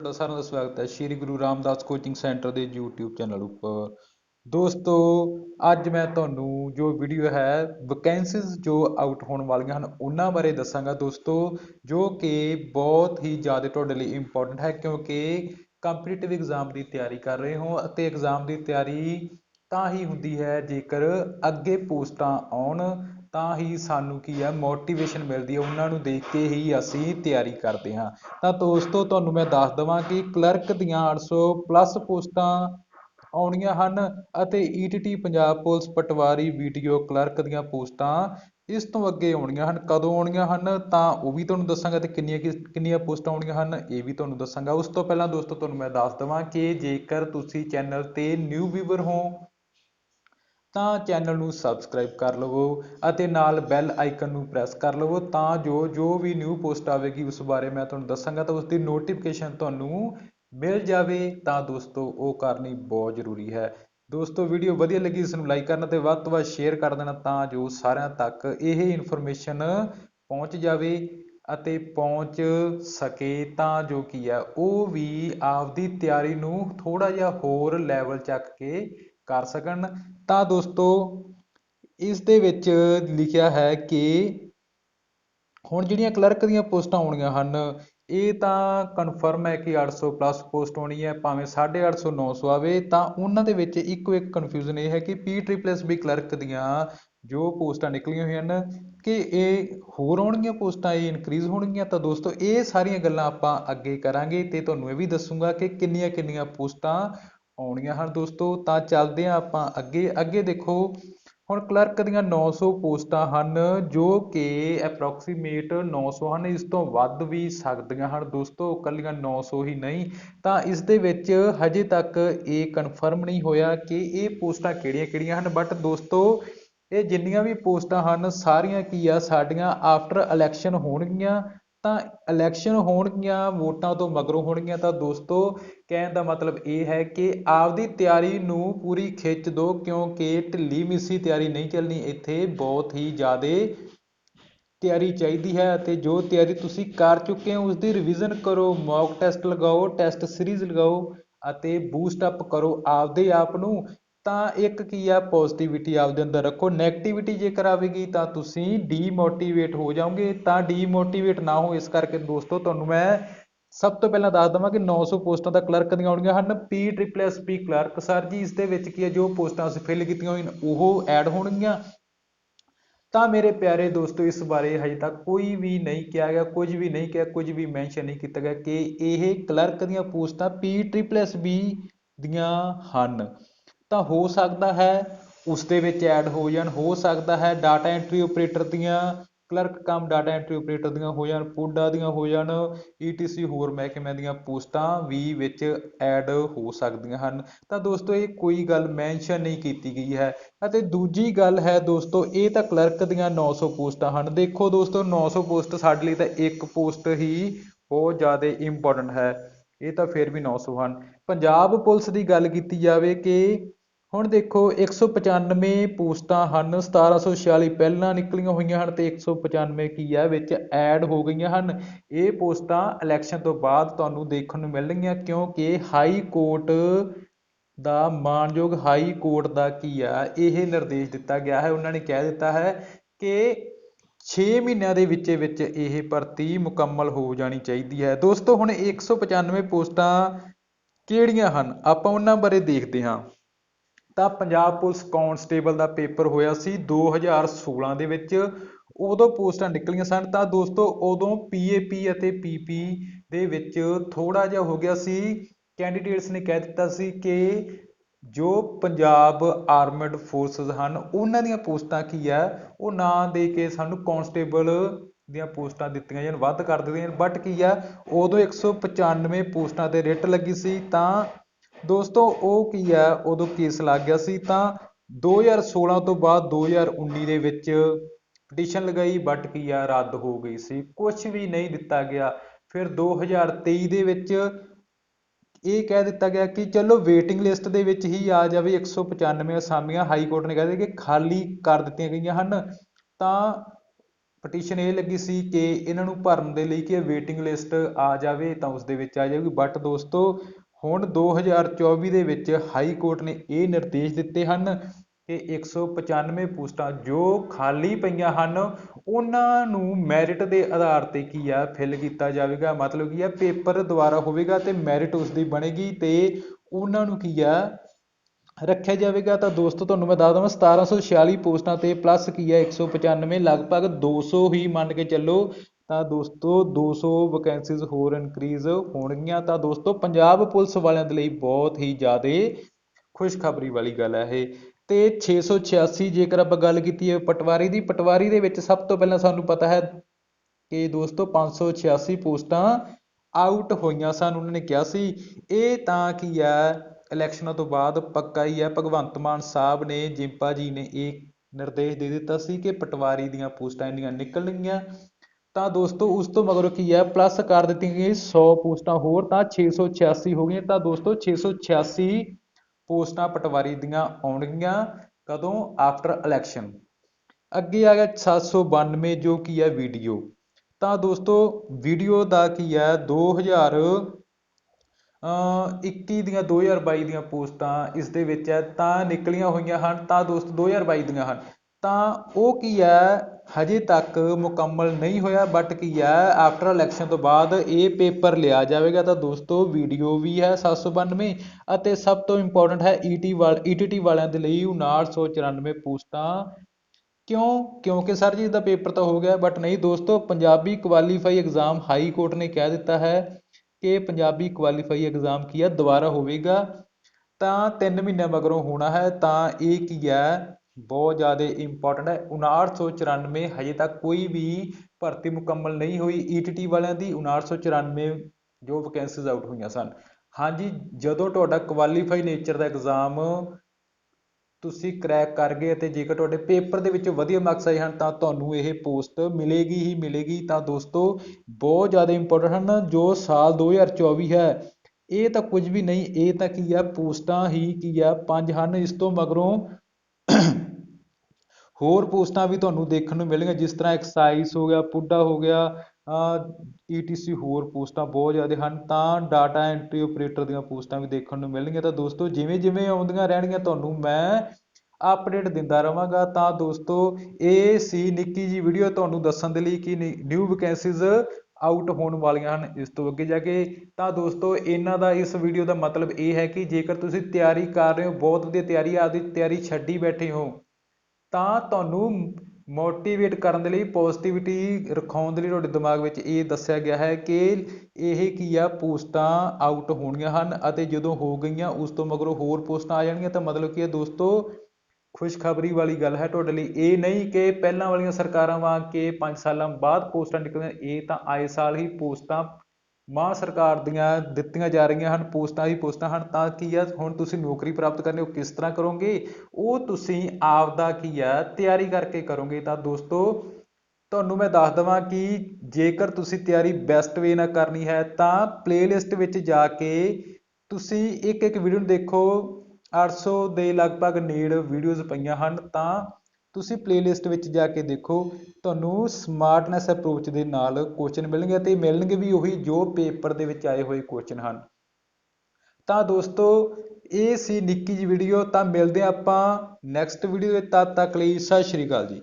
ਤੁਹਾਡਾ ਸਾਰਿਆਂ ਦਾ ਸਵਾਗਤ ਹੈ ਸ਼੍ਰੀ ਗੁਰੂ ਰਾਮਦਾਸ ਕੋਚਿੰਗ ਸੈਂਟਰ ਦੇ YouTube ਚੈਨਲ ਉੱਪਰ। ਦੋਸਤੋ, ਅੱਜ ਮੈਂ ਤੁਹਾਨੂੰ ਜੋ ਵੀਡੀਓ ਹੈ ਵੈਕੈਂਸੀਜ਼ ਜੋ ਆਊਟ ਹੋਣ ਵਾਲੀਆਂ ਹਨ, ਉਹਨਾਂ ਬਾਰੇ ਦੱਸਾਂਗਾ ਦੋਸਤੋ, ਜੋ ਕਿ ਬਹੁਤ ਹੀ ਜ਼ਿਆਦਾ ਤੁਹਾਡੇ ਲਈ ਇੰਪੋਰਟੈਂਟ ਹੈ ਕਿਉਂਕਿ ਕੰਪੀਟੀਟਿਵ ਐਗਜ਼ਾਮ ਦੀ ਤਿਆਰੀ ਕਰ ਰਹੇ ਹੋ ਅਤੇ ਐਗਜ਼ਾਮ ਦੀ ਤਿਆਰੀ ਤਾਂ ਹੀ ਹੁੰਦੀ ਹੈ ਜੇਕਰ ਅੱਗੇ ਪੋਸਟਾਂ ਆਉਣ ਤਾਂ ਹੀ ਸਾਨੂੰ ਕੀ ਹੈ ਮੋਟੀਵੇਸ਼ਨ ਮਿਲਦੀ ਹੈ ਉਹਨਾਂ ਨੂੰ ਦੇਖ ਕੇ ਹੀ ਅਸੀਂ ਤਿਆਰੀ ਕਰਦੇ ਹਾਂ। ਤਾਂ ਦੋਸਤੋ, ਤੁਹਾਨੂੰ ਮੈਂ ਦੱਸ ਦਵਾਂ ਕਿ ਕਲਰਕ ਦੀਆਂ 800 ਪਲੱਸ ਪੋਸਟਾਂ ਆਉਣੀਆਂ ਹਨ ਅਤੇ ETT Punjab police patwari VDO clerk ਦੀਆਂ ਪੋਸਟਾਂ ਇਸ ਤੋਂ ਅੱਗੇ ਆਉਣੀਆਂ ਹਨ। ਕਦੋਂ ਆਉਣੀਆਂ ਹਨ, ਤਾਂ ਉਹ ਵੀ ਤੁਹਾਨੂੰ ਦੱਸਾਂਗਾ ਤੇ ਕਿੰਨੀਆਂ ਕਿੰਨੀਆਂ ਪੋਸਟਾਂ ਆਉਣੀਆਂ ਹਨ, ਇਹ ਵੀ ਤੁਹਾਨੂੰ ਦੱਸਾਂਗਾ। ਉਸ ਤੋਂ ਪਹਿਲਾਂ ਦੋਸਤੋ, ਤੁਹਾਨੂੰ ਮੈਂ ਦੱਸ ਦਵਾਂ ਕਿ ਜੇਕਰ ਤੁਸੀਂ ਚੈਨਲ ਤੇ ਨਿਊ ਵੀਵਰ ਹੋ ਤਾਂ ਚੈਨਲ ਨੂੰ ਸਬਸਕ੍ਰਾਈਬ ਕਰ ਲਵੋ ਅਤੇ ਨਾਲ ਬੈਲ ਆਈਕਨ ਨੂੰ ਪ੍ਰੈਸ ਕਰ ਲਵੋ ਤਾਂ ਜੋ ਜੋ ਵੀ ਨਿਊ ਪੋਸਟ ਆਵੇਗੀ ਉਸ ਬਾਰੇ ਮੈਂ ਤੁਹਾਨੂੰ ਦੱਸਾਂਗਾ ਤਾਂ ਉਸ ਦੀ ਨੋਟੀਫਿਕੇਸ਼ਨ ਤੁਹਾਨੂੰ ਮਿਲ ਜਾਵੇ। ਤਾਂ ਦੋਸਤੋ, ਉਹ ਕਰਨੀ ਬਹੁਤ ਜ਼ਰੂਰੀ ਹੈ। ਦੋਸਤੋ ਵੀਡੀਓ ਵਧੀਆ ਲੱਗੀ ਇਸ ਨੂੰ ਲਾਈਕ ਕਰਨਾ ਤੇ ਵੱਧ ਤੋਂ ਵੱਧ ਸ਼ੇਅਰ ਕਰ ਦੇਣਾ ਤਾਂ ਜੋ ਸਾਰਿਆਂ ਤੱਕ ਇਹ ਇਨਫੋਰਮੇਸ਼ਨ ਪਹੁੰਚ ਜਾਵੇ ਅਤੇ ਪਹੁੰਚ ਸਕੇ ਤਾਂ ਜੋ ਕੀ ਹੈ, ਉਹ ਵੀ ਆਪਦੀ ਤਿਆਰੀ ਨੂੰ ਥੋੜਾ ਜਿਹਾ ਹੋਰ ਲੈਵਲ ਚੱਕ ਕੇ ਕਰ ਸਕਣ। ਤਾਂ ਦੋਸਤੋ, ਇਸ ਦੇ ਵਿੱਚ ਲਿਖਿਆ ਹੈ ਕਿ ਹੁਣ ਜਿਹੜੀਆਂ ਕਲਰਕ ਦੀਆਂ ਪੋਸਟਾਂ ਆਉਣੀਆਂ ਹਨ, ਇਹ ਤਾਂ ਕਨਫਰਮ ਹੈ ਕਿ 800 ਪਲੱਸ ਪੋਸਟ ਹੋਣੀ ਹੈ, ਭਾਵੇਂ 850 900 ਆਵੇ, ਤਾਂ ਉਹਨਾਂ ਦੇ ਵਿੱਚ ਇੱਕੋ ਇੱਕ ਕਨਫਿਊਜ਼ਨ ਇਹ ਹੈ ਕਿ ਪੀ ਟ੍ਰਿਪਲਸ ਬੀ ਕਲਰਕ ਦੀਆਂ ਜੋ ਪੋਸਟਾਂ ਨਿਕਲੀਆਂ ਹੋਈਆਂ ਹਨ, ਕਿ ਇਹ ਹੋਰ ਆਉਣਗੀਆਂ ਪੋਸਟਾਂ, ਇਹ ਇਨਕਰੀਜ਼ ਹੋਣਗੀਆਂ, ਤਾਂ ਦੋਸਤੋ, ਇਹ ਸਾਰੀਆਂ ਗੱਲਾਂ ਆਪਾਂ ਅੱਗੇ ਕਰਾਂਗੇ ਤੇ ਤੁਹਾਨੂੰ ਇਹ ਵੀ ਦੱਸੂਗਾ ਕਿ ਕਿੰਨੀਆਂ ਕਿੰਨੀਆਂ ਪੋਸਟਾਂ ਆਉਣੀਆਂ ਹਨ। ਦੋਸਤੋ, ਤਾਂ ਚੱਲਦੇ ਹਾਂ ਆਪਾਂ ਅੱਗੇ। ਅੱਗੇ ਦੇਖੋ, ਹੁਣ ਕਲਰਕ ਦੀਆਂ 900 ਪੋਸਟਾਂ ਹਨ, ਜੋ ਕਿ ਅਪਰੋਕਸੀਮੇਟ 900 ਹਨ। ਇਸ ਤੋਂ ਵੱਧ ਵੀ ਸਕਦੀਆਂ ਹਨ। ਦੋਸਤੋ, ਇਕੱਲੀਆਂ 900 ਹੀ ਨਹੀਂ, ਤਾਂ ਇਸ ਦੇ ਵਿੱਚ ਹਜੇ ਤੱਕ ਇਹ ਕਨਫਰਮ ਨਹੀਂ ਹੋਇਆ ਕਿ ਇਹ ਪੋਸਟਾਂ ਕਿਹੜੀਆਂ-ਕਿਹੜੀਆਂ ਹਨ। ਬਟ ਦੋਸਤੋ, ਇਹ ਜਿੰਨੀਆਂ ਵੀ ਪੋਸਟਾਂ ਹਨ, ਸਾਰੀਆਂ ਕੀ ਆ? ਸਾਡੀਆਂ ਆਫਟਰ ਇਲੈਕਸ਼ਨ ਹੋਣਗੀਆਂ। ਤਾਂ ਇਲੈਕਸ਼ਨ ਹੋਣਗੀਆਂ, ਵੋਟਾਂ ਤੋਂ ਮਗਰੋਂ ਹੋਣਗੀਆਂ, ਤਾਂ ਦੋਸਤੋ ਕਹਿਣ ਦਾ ਮਤਲਬ ਇਹ ਹੈ ਕਿ ਆਪਦੀ ਤਿਆਰੀ ਨੂੰ ਪੂਰੀ ਖਿੱਚ ਦਿਓ ਕਿਉਂਕਿ ਢਿੱਲੀ ਮਿੱਸੀ ਤਿਆਰੀ ਨਹੀਂ ਚੱਲਣੀ, ਇੱਥੇ ਬਹੁਤ ਹੀ ਜ਼ਿਆਦਾ ਤਿਆਰੀ ਚਾਹੀਦੀ ਹੈ ਅਤੇ ਜੋ ਤਿਆਰੀ ਤੁਸੀਂ ਕਰ ਚੁੱਕੇ ਹੋ ਉਸ ਦੀ ਰਿਵੀਜ਼ਨ ਕਰੋ ਮੌਕ ਟੈਸਟ ਲਗਾਓ ਟੈਸਟ ਸੀਰੀਜ਼ ਲਗਾਓ ਅਤੇ ਬੂਸਟ ਅਪ ਕਰੋ ਆਪਦੇ ਆਪ ਨੂੰ। ਤਾਂ ਇੱਕ ਕੀ ਆ ਪੋਜ਼ਿਟਿਵਿਟੀ ਆਪਦੇ ਅੰਦਰ ਰੱਖੋ। 네ਗੇਟਿਵਿਟੀ ਜੇਕਰ ਆਵੇਗੀ ਤਾਂ ਤੁਸੀਂ ਡੀਮੋਟੀਵੇਟ ਹੋ ਜਾਓਗੇ। ਤਾਂ ਡੀਮੋਟੀਵੇਟ ਨਾ ਹੋ, ਇਸ ਕਰਕੇ ਦੋਸਤੋ, ਤੁਹਾਨੂੰ ਮੈਂ ਸਭ ਤੋਂ ਪਹਿਲਾਂ ਦੱਸ ਦਵਾਂ ਕਿ 900 ਪੋਸਟਾਂ ਦਾ ਕਲਰਕ ਦੀਆਂ ਆਉਣੀਆਂ ਹਨ। P triple S B clerk sir ji, ਇਸ ਦੇ ਵਿੱਚ ਕੀ ਹੈ ਜੋ ਪੋਸਟਾਂ ਅਸੀਂ ਫਿਲ ਕੀਤੀਆਂ ਹੋਈਆਂ, ਉਹ ਐਡ ਹੋਣਗੀਆਂ। ਤਾਂ ਮੇਰੇ ਪਿਆਰੇ ਦੋਸਤੋ, ਇਸ ਬਾਰੇ ਹਜੇ ਤੱਕ ਕੋਈ ਵੀ ਨਹੀਂ ਕਿਹਾ ਗਿਆ, ਕੁਝ ਵੀ ਨਹੀਂ ਕਿਹਾ, ਕੁਝ ਵੀ ਮੈਂਸ਼ਨ ਨਹੀਂ ਕੀਤਾ ਗਿਆ ਕਿ ਇਹ ਕਲਰਕ ਦੀਆਂ ਪੋਸਟਾਂ ਪੀ ਟ੍ਰਿਪਲ ਐਸ ਬੀ ਦੀਆਂ ਹਨ। ਤਾਂ ਹੋ ਸਕਦਾ ਹੈ ਉਸ ਦੇ ਵਿੱਚ ਐਡ ਹੋ ਜਾਣ, ਹੋ ਸਕਦਾ ਹੈ ਡਾਟਾ ਐਂਟਰੀ ਓਪਰੇਟਰ ਦੀਆਂ clerk cum data entry operator ਦੀਆਂ ਹੋ ਜਾਣ, ਪੋਡਾ ਦੀਆਂ ਹੋ ਜਾਣ ਈਟੀਸੀ ਹੋਰ ਮਹਿਕਮਿਆਂ ਦੀਆਂ ਪੋਸਟਾਂ ਵੀ ਵਿੱਚ ਐਡ ਹੋ ਸਕਦੀਆਂ ਹਨ। ਤਾਂ ਦੋਸਤੋ, ਇਹ ਕੋਈ ਗੱਲ ਮੈਂਸ਼ਨ ਨਹੀਂ ਕੀਤੀ ਗਈ ਹੈ। ਅਤੇ ਦੂਜੀ ਗੱਲ ਹੈ ਦੋਸਤੋ, ਇਹ ਤਾਂ ਕਲਰਕ ਦੀਆਂ 900 ਪੋਸਟਾਂ ਹਨ। ਦੇਖੋ ਦੋਸਤੋ 900 ਪੋਸਟ ਸਾਡੇ ਲਈ ਤਾਂ ਇੱਕ ਪੋਸਟ ਹੀ ਬਹੁਤ ਜ਼ਿਆਦਾ ਇੰਪੋਰਟੈਂਟ ਹੈ। ਇਹ ਤਾਂ ਫਿਰ ਵੀ 900 ਹਨ। ਪੰਜਾਬ ਪੁਲਿਸ ਦੀ ਗੱਲ ਕੀਤੀ ਜਾਵੇ ਕਿ ਹੁਣ ਦੇਖੋ 195 ਪੋਸਟਾਂ ਹਨ 1746 ਪਹਿਲਾਂ ਨਿਕਲੀਆਂ ਹੋਈਆਂ ਹਨ ਤੇ 195 ਕੀ ਹੈ, ਵਿੱਚ ਐਡ ਹੋ ਗਈਆਂ ਹਨ। ਇਹ ਪੋਸਟਾਂ ਇਲੈਕਸ਼ਨ ਤੋਂ ਬਾਅਦ ਤੁਹਾਨੂੰ ਦੇਖਣ ਨੂੰ ਮਿਲਣਗੀਆਂ ਕਿਉਂਕਿ ਹਾਈ ਕੋਰਟ ਦਾ ਮਾਨਯੋਗ ਹਾਈ ਕੋਰਟ ਦਾ ਕੀ ਆ, ਇਹ ਨਿਰਦੇਸ਼ ਦਿੱਤਾ ਗਿਆ ਹੈ। ਉਹਨਾਂ ਨੇ ਕਹਿ ਦਿੱਤਾ ਹੈ ਕਿ 6 ਮਹੀਨਿਆਂ ਦੇ ਵਿੱਚ ਵਿੱਚ ਇਹ ਭਰਤੀ ਮੁਕੰਮਲ ਹੋ ਜਾਣੀ ਚਾਹੀਦੀ ਹੈ। ਦੋਸਤੋ, ਹੁਣ 195 ਪੋਸਟਾਂ ਕਿਹੜੀਆਂ ਹਨ? ਆਪਾਂ ਉਹਨਾਂ ਬਾਰੇ ਦੇਖਦੇ ਹਾਂ। ਤਾਂ ਪੰਜਾਬ ਪੁਲਿਸ ਕਾਂਸਟੇਬਲ ਦਾ ਪੇਪਰ ਹੋਇਆ ਸੀ 2016 ਦੇ ਵਿੱਚ। ਉਦੋਂ ਪੋਸਟਾਂ ਨਿਕਲੀਆਂ ਸਨ ਤਾਂ ਦੋਸਤੋ ਉਦੋਂ ਪੀਏਪੀ ਅਤੇ ਪੀਪੀ ਦੇ ਵਿੱਚ ਥੋੜਾ ਜਿਹਾ ਹੋ ਗਿਆ ਸੀ। ਕੈਂਡੀਡੇਟਸ ਨੇ ਕਹਿ ਦਿੱਤਾ ਸੀ ਕਿ ਜੋ ਪੰਜਾਬ ਆਰਮਡ ਫੋਰਸਸ ਹਨ, ਉਹਨਾਂ ਦੀਆਂ ਪੋਸਟਾਂ ਕੀ ਆ? ਉਹ ਨਾ ਦੇ ਕੇ ਸਾਨੂੰ ਕਾਂਸਟੇਬਲ ਦੀਆਂ ਪੋਸਟਾਂ ਦਿੱਤੀਆਂ ਜਾਣ, ਵੱਧ ਕਰ ਦਿੱਤੀਆਂ ਬਟ ਕੀ ਆ? ਉਦੋਂ 195 ਪੋਸਟਾਂ ਤੇ ਰਿਟ ਲੱਗੀ ਸੀ ਤਾਂ ਦੋਸਤੋ, ਉਹ ਕੀ ਹੈ? ਉਦੋਂ ਕੇਸ ਲੱਗ ਗਿਆ ਸੀ ਤਾਂ 2016 ਤੋਂ ਬਾਅਦ 2019 ਦੇ ਵਿੱਚ ਪਟੀਸ਼ਨ ਲਗਾਈ ਬਟ ਕੀ ਆ? ਰੱਦ ਹੋ ਗਈ ਸੀ। ਕੁਝ ਵੀ ਨਹੀਂ ਦਿੱਤਾ ਗਿਆ। ਫਿਰ 2023 ਦੇ ਵਿੱਚ ਇਹ ਕਹਿ ਦਿੱਤਾ ਗਿਆ ਕਿ ਚਲੋ ਵੇਟਿੰਗ ਲਿਸਟ ਦੇ ਵਿੱਚ ਹੀ ਆ ਜਾਵੇ 195 ਅਸਾਮੀਆਂ ਹਾਈ ਕੋਰਟ ਨੇ ਕਹਿ ਦਿੱਤਾ ਕਿ ਖਾਲੀ ਕਰ ਦਿੱਤੀਆਂ ਗਈਆਂ ਹਨ। ਤਾਂ ਪਟੀਸ਼ਨ ਇਹ ਲੱਗੀ ਸੀ ਕਿ ਇਹਨਾਂ ਨੂੰ ਭਰਨ ਦੇ ਲਈ ਕਿ ਵੇਟਿੰਗ ਲਿਸਟ ਆ ਜਾਵੇ ਤਾਂ ਉਸ ਦੇ ਵਿੱਚ ਆ ਜਾਵੇਗੀ ਬਟ ਦੋਸਤੋ ਹੁਣ 2024 ਦੇ ਵਿੱਚ ਹਾਈ ਕੋਰਟ ਨੇ ਇਹ ਨਿਰਦੇਸ਼ ਦਿੱਤੇ ਹਨ ਕਿ 195 ਪੋਸਟਾਂ ਜੋ ਖਾਲੀ ਪਈਆਂ ਹਨ, ਉਹਨਾਂ ਨੂੰ ਮੈਰਿਟ ਦੇ ਆਧਾਰ ਤੇ ਕੀ ਆ, ਫਿਲ ਕੀਤਾ ਜਾਵੇਗਾ। ਮਤਲਬ ਕੀ ਆ, ਪੇਪਰ ਦੁਆਰਾ ਹੋਵੇਗਾ ਤੇ ਮੈਰਿਟ ਉਸ ਦੀ ਬਣੇਗੀ ਤੇ ਉਹਨਾਂ ਨੂੰ ਕੀ ਆ, ਰੱਖਿਆ ਜਾਵੇਗਾ। ਤਾਂ ਦੋਸਤੋ, ਤੁਹਾਨੂੰ ਮੈਂ ਦੱਸ ਦਵਾਂ 1746 ਪੋਸਟਾਂ ਤੇ ਪਲੱਸ ਕੀ ਹੈ 195 ਲਗਭਗ 200 ਹੀ ਮੰਨ ਕੇ ਚੱਲੋ ਤਾਂ ਦੋਸਤੋ ਦੋ ਸੌ ਵੈਕੈਂਸੀਜ਼ ਹੋਰ ਇਨਕਰੀਜ਼ ਹੋਣਗੀਆਂ। ਤਾਂ ਦੋਸਤੋ ਪੰਜਾਬ ਪੁਲਿਸ ਵਾਲਿਆਂ ਦੇ ਲਈ ਬਹੁਤ ਹੀ ਜ਼ਿਆਦਾ ਖੁਸ਼ਖਬਰੀ ਵਾਲੀ ਗੱਲ ਹੈ ਇਹ। ਤੇ 686 ਜੇਕਰ ਆਪਾਂ ਗੱਲ ਕੀਤੀ ਹੈ ਪਟਵਾਰੀ ਦੀ, ਪਟਵਾਰੀ ਦੇ ਵਿੱਚ ਸਭ ਤੋਂ ਪਹਿਲਾਂ ਸਾਨੂੰ ਪਤਾ ਹੈ ਕਿ ਦੋਸਤੋ 586 ਪੋਸਟਾਂ ਆਊਟ ਹੋਈਆਂ ਸਨ, ਉਹਨਾਂ ਨੇ ਕਿਹਾ ਸੀ। ਇਹ ਤਾਂ ਕੀ ਹੈ? ਇਲੈਕਸ਼ਨਾਂ ਤੋਂ ਬਾਅਦ ਪੱਕਾ ਹੀ ਹੈ। ਭਗਵੰਤ ਮਾਨ ਸਾਹਿਬ ਨੇ, ਜਿੰਪਾ ਜੀ ਨੇ ਇਹ ਨਿਰਦੇਸ਼ ਦੇ ਦਿੱਤਾ ਸੀ ਕਿ ਪਟਵਾਰੀ ਦੀਆਂ ਪੋਸਟਾਂ ਇੰਨੀਆਂ ਨਿਕਲਣਗੀਆਂ। ਤਾਂ ਦੋਸਤੋ, ਉਸ ਤੋਂ ਮਗਰੋਂ ਕੀ ਹੈ? ਪਲੱਸ ਕਰ ਦਿੱਤੀਆਂ ਗਈਆਂ 100 ਪੋਸਟਾਂ ਹੋਰ, ਤਾਂ 686 ਹੋ ਗਈਆਂ। ਤਾਂ ਦੋਸਤੋ 686 ਪੋਸਟਾਂ ਪਟਵਾਰੀ ਦੀਆਂ ਆਉਣਗੀਆਂ ਕਦੋਂ? ਆਫਟਰ ਇਲੈਕਸ਼ਨ ਅੱਗੇ ਆ ਗਿਆ 792 ਜੋ ਕੀ ਹੈ ਵੀਡੀਓ ਤਾਂ ਦੋਸਤੋ ਵੀਡੀਓ ਦਾ ਕੀ ਹੈ? 2000 ਅ 21 ਦੀਆਂ 2022 ਦੀਆਂ ਪੋਸਟਾਂ ਇਸ ਦੇ ਵਿੱਚ ਹੈ। ਤਾਂ ਨਿਕਲੀਆਂ ਹੋਈਆਂ ਹਨ। ਤਾਂ ਦੋਸਤ 2022 ਦੀਆਂ ਹਨ। ਤਾਂ ਉਹ ਕੀ ਹੈ? ਹਜੇ ਤੱਕ ਮੁਕੰਮਲ ਨਹੀਂ ਹੋਇਆ ਬਟ ਕੀ ਹੈ? ਆਫਟਰ ਇਲੈਕਸ਼ਨ ਤੋਂ ਬਾਅਦ ਇਹ ਪੇਪਰ ਲਿਆ ਜਾਵੇਗਾ। ਤਾਂ ਦੋਸਤੋ ਵੀਡੀਓ ਵੀ ਹੈ 792 ਅਤੇ ਸਭ ਤੋਂ ਇੰਪੋਰਟੈਂਟ ਹੈ ਈਟੀ ਵਾਲ ਈਟੀਟੀ ਵਾਲਿਆਂ ਦੇ ਲਈ 5994 ਪੋਸਟਾਂ। ਕਿਉਂ? ਕਿਉਂਕਿ ਸਰ ਜੀ ਦਾ ਪੇਪਰ ਤਾਂ ਹੋ ਗਿਆ ਬਟ ਨਹੀਂ ਦੋਸਤੋ, Punjabi qualify exam high court ਨੇ ਕਹਿ ਦਿੱਤਾ ਹੈ ਕਿ ਪੰਜਾਬੀ ਕੁਆਲੀਫਾਈ ਐਗਜ਼ਾਮ ਕੀ ਹੈ? ਦੁਬਾਰਾ ਹੋਵੇਗਾ। ਤਾਂ 3 ਮਹੀਨਿਆਂ ਮਗਰੋਂ ਹੋਣਾ ਹੈ। ਤਾਂ ਇਹ ਕੀ ਹੈ? ਬਹੁਤ ਜ਼ਿਆਦਾ ਇੰਪੋਰਟੈਂਟ ਹੈ। 5994 ਹਜੇ ਤੱਕ ਕੋਈ ਵੀ ਭਰਤੀ ਮੁਕੰਮਲ ਨਹੀਂ ਹੋਈ। ਈ ਟੀ ਵਾਲਿਆਂ ਦੀ 5994 ਜੋ ਵੈਕੈਂਸੀਜ਼ ਆਊਟ ਹੋਈਆਂ ਸਨ। ਹਾਂਜੀ, ਜਦੋਂ ਤੁਹਾਡਾ ਕੁਆਲੀਫਾਈ ਨੇਚਰ ਦਾ ਐਗਜ਼ਾਮ ਤੁਸੀਂ ਕਰੈਕ ਕਰ ਗਏ ਅਤੇ ਜੇਕਰ ਤੁਹਾਡੇ ਪੇਪਰ ਦੇ ਵਿੱਚ ਵਧੀਆ ਮਾਰਕਸ ਆਏ ਹਨ, ਤਾਂ ਤੁਹਾਨੂੰ ਇਹ ਪੋਸਟ ਮਿਲੇਗੀ ਹੀ ਮਿਲੇਗੀ। ਤਾਂ ਦੋਸਤੋ, ਬਹੁਤ ਜ਼ਿਆਦਾ ਇੰਪੋਰਟੈਂਟ ਹਨ, ਜੋ ਸਾਲ 2024 ਹੈ, ਇਹ ਤਾਂ ਕੁਝ ਵੀ ਨਹੀਂ, ਇਹ ਤਾਂ ਕੀ ਹੈ ਪੋਸਟਾਂ ਹੀ ਕੀ ਹੈ ਪੰਜ ਹਨ। ਇਸ ਤੋਂ ਮਗਰੋਂ ਹੋਰ ਪੋਸਟਾਂ ਵੀ ਤੁਹਾਨੂੰ ਦੇਖਣ ਨੂੰ ਮਿਲਣਗੀਆਂ, ਜਿਸ ਤਰ੍ਹਾਂ ਐਕਸਾਈਜ਼ ਹੋ ਗਿਆ, ਪੁੱਡਾ ਹੋ ਗਿਆ ਈਟੀਸੀ ਹੋਰ ਪੋਸਟਾਂ ਬਹੁਤ ਜ਼ਿਆਦਾ ਹਨ, ਤਾਂ ਡਾਟਾ ਐਂਟਰੀ ਆਪਰੇਟਰ ਦੀਆਂ ਪੋਸਟਾਂ ਵੀ ਦੇਖਣ ਨੂੰ ਮਿਲਣਗੀਆਂ। ਤਾਂ ਦੋਸਤੋ ਜਿਵੇਂ ਜਿਵੇਂ ਆਉਂਦੀਆਂ ਰਹਿਣਗੀਆਂ, ਤੁਹਾਨੂੰ ਮੈਂ ਅਪਡੇਟ ਦਿੰਦਾ ਰਵਾਂਗਾ। ਤਾਂ ਦੋਸਤੋ, ਇਹ ਸੀ ਨਿੱਕੀ ਜੀ ਵੀਡੀਓ ਤੁਹਾਨੂੰ ਦੱਸਣ ਦੇ ਲਈ ਕਿ ਨਿਊ ਵੈਕੈਂਸੀਜ਼ ਆਊਟ ਹੋਣ ਵਾਲੀਆਂ ਹਨ ਇਸ ਤੋਂ ਅੱਗੇ ਜਾ ਕੇ। ਤਾਂ ਦੋਸਤੋ, ਇਹਨਾਂ ਦਾ ਇਸ ਵੀਡੀਓ ਦਾ ਮਤਲਬ ਇਹ ਹੈ ਕਿ ਜੇਕਰ ਤੁਸੀਂ ਤਿਆਰੀ ਕਰ ਰਹੇ ਹੋ, ਬਹੁਤ ਵਧੀਆ ਤਿਆਰੀ, ਆਪਦੀ ਤਿਆਰੀ ਛੱਡੀ ਬੈਠੇ ਹੋ ਤਾਂ ਤੁਹਾਨੂੰ ਮੋਟੀਵੇਟ ਕਰਨ ਦੇ ਲਈ ਪੋਜ਼ਿਟਿਵਿਟੀ ਰਖਾਉਣ ਦੇ ਲਈ ਤੁਹਾਡੇ ਦਿਮਾਗ ਵਿੱਚ ਇਹ ਦੱਸਿਆ ਗਿਆ ਹੈ ਕਿ ਇਹ ਕੀ ਆ, ਪੋਸਟਾਂ ਆਊਟ ਹੋਣੀਆਂ ਹਨ ਅਤੇ ਜਦੋਂ ਹੋ ਗਈਆਂ ਉਸ ਤੋਂ ਮਗਰੋਂ ਹੋਰ ਪੋਸਟਾਂ ਆ ਜਾਣਗੀਆਂ ਤਾਂ ਮਤਲਬ ਕੀ ਹੈ ਦੋਸਤੋ, ਖੁਸ਼ਖਬਰੀ ਵਾਲੀ ਗੱਲ ਹੈ ਤੁਹਾਡੇ ਲਈ। ਇਹ ਨਹੀਂ ਕਿ ਪਹਿਲਾਂ ਵਾਲੀਆਂ ਸਰਕਾਰਾਂ ਵਾਂਗ ਕਿ 5 ਸਾਲਾਂ ਬਾਅਦ ਪੋਸਟਾਂ ਨਿਕਲਦੀਆਂ, ਇਹ ਤਾਂ ਆਏ ਸਾਲ ਹੀ ਪੋਸਟਾਂ ਮਾਂ ਸਰਕਾਰ ਦੀਆਂ ਦਿੱਤੀਆਂ ਜਾ ਰਹੀਆਂ ਹਨ, ਪੋਸਟਾਂ ਹੀ ਪੋਸਟਾਂ ਹਨ, ਤਾਂ ਕੀ ਆ ਹੁਣ ਤੁਸੀਂ ਨੌਕਰੀ ਪ੍ਰਾਪਤ ਕਰਨੀ, ਉਹ ਕਿਸ ਤਰ੍ਹਾਂ ਕਰੋਗੇ? ਉਹ ਤੁਸੀਂ ਆਪ ਦਾ ਕੀ ਆ ਤਿਆਰੀ ਕਰਕੇ ਕਰੋਗੇ। ਤਾਂ ਦੋਸਤੋ, ਤੁਹਾਨੂੰ ਮੈਂ ਦੱਸ ਦਵਾਂ ਕਿ ਜੇਕਰ ਤੁਸੀਂ ਤਿਆਰੀ ਬੈਸਟ ਵੇ ਨਾਲ ਕਰਨੀ ਹੈ, ਤਾਂ ਪਲੇਲਿਸਟ ਵਿੱਚ ਜਾ ਕੇ ਤੁਸੀਂ ਇੱਕ ਇੱਕ ਵੀਡੀਓ ਨੂੰ ਦੇਖੋ। 800 ਦੇ ਲਗਭਗ ਨੇੜ ਵੀਡੀਓਜ਼ ਪਈਆਂ ਹਨ, ਤਾਂ ਤੁਸੀਂ ਪਲੇਲਿਸਟ ਵਿੱਚ ਜਾ ਕੇ ਦੇਖੋ, ਤੁਹਾਨੂੰ ਸਮਾਰਟਨੈਸ ਅਪਰੋਚ ਦੇ ਨਾਲ ਕੁਐਸਚਨ ਮਿਲਣਗੇ ਅਤੇ ਮਿਲਣਗੇ ਵੀ ਉਹੀ ਜੋ ਪੇਪਰ ਦੇ ਵਿੱਚ ਆਏ ਹੋਏ ਕੁਐਸਚਨ ਹਨ। ਤਾਂ ਦੋਸਤੋ, ਇਹ ਸੀ ਨਿੱਕੀ ਜੀ ਵੀਡੀਓ ਤਾਂ ਮਿਲਦੇ ਆਪਾਂ ਨੈਕਸਟ ਵੀਡੀਓ ਵਿੱਚ ਤਦ ਤੱਕ ਲਈ। ਸਤਿ ਸ਼੍ਰੀ ਅਕਾਲ ਜੀ।